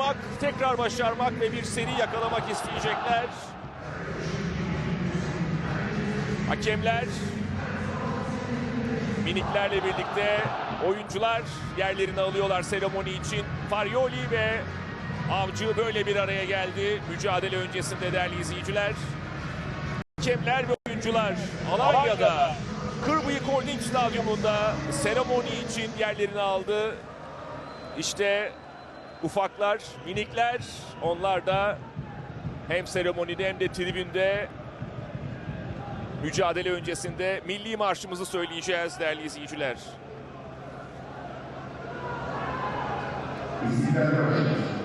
başarmak, tekrar başarmak ve bir seri yakalamak isteyecekler. Hakemler miniklerle birlikte oyuncular yerlerini alıyorlar seremoni için. Farioli ve Avcı böyle bir araya geldi. Mücadele öncesinde değerli izleyiciler. Hakemler ve oyuncular Alanya'da Kırbıyık Holding Stadyumunda seremoni için yerlerini aldı. İşte ufaklar, minikler onlar da hem seremonide hem de tribünde mücadele öncesinde milli marşımızı söyleyeceğiz değerli izleyiciler. İstiklal